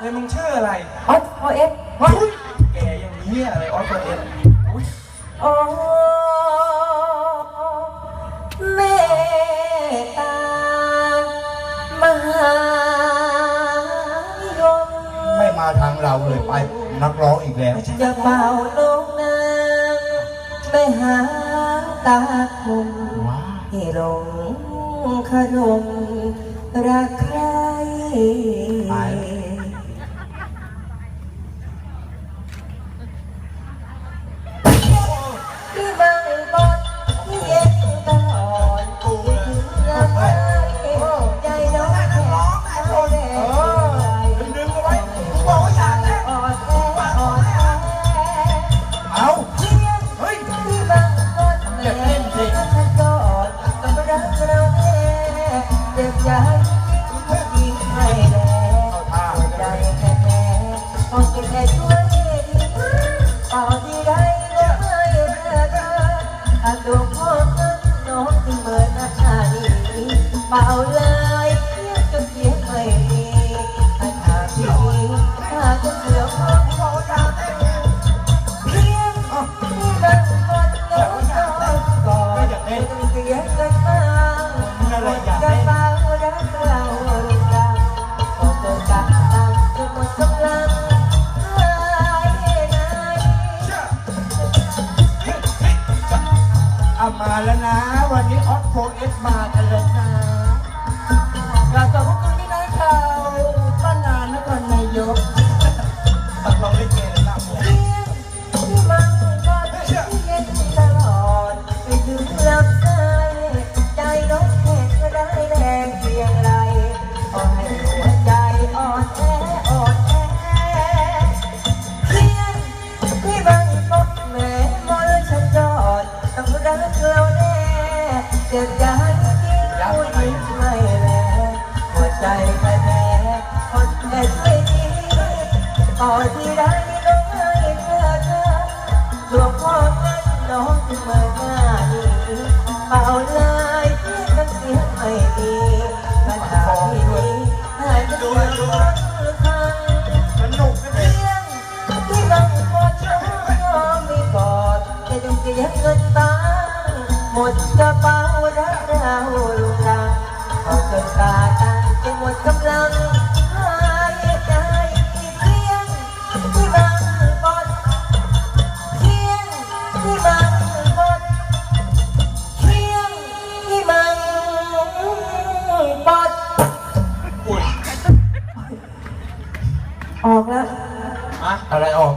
เลยมึงชื่ออะไรออสโอเอสเฮ้ยแกอย่างนี้อะไรออสเอ็นโอ้เมตตามหายมไม่มาทางเราเลยไป นักร้องอีกแล้วจะเป่าลงนางไปหาตาคมว้าให้หลงคารมรักใคร เจ็บใจยิ่งให้แน่ใจแค่แน่ต้องกินแค่ช่วยดีต่อที่ เอามาแล้วนะ วันนี้ออสโฟเอสมากันเลยนะกราบขอบ จ็บใจยิ่งพูดยิ่งไม่แลหัวใจแค่แพ้คนแค่ช่วยดีต่อที่ได้น้องให้เธอเธอหลวงพ่อนั้นน้องจึงมาหน้านี้เปล่าเลยเพียงกันเสียงไม่ดีปัญหาที่นี้ห้จะเกิดรักครั้งสนุกนะเพียงที่บางคนชอบมีกอดแต่จงเสียเงินตังค์หมดกระเป๋าาลุงรังพอจนตาตังจะหมดกำลังหายใจเพียงที่บางคนเพียงที่บางคนเพียงที่บางคนอุ้ยออกแล้ว อะอะไรออก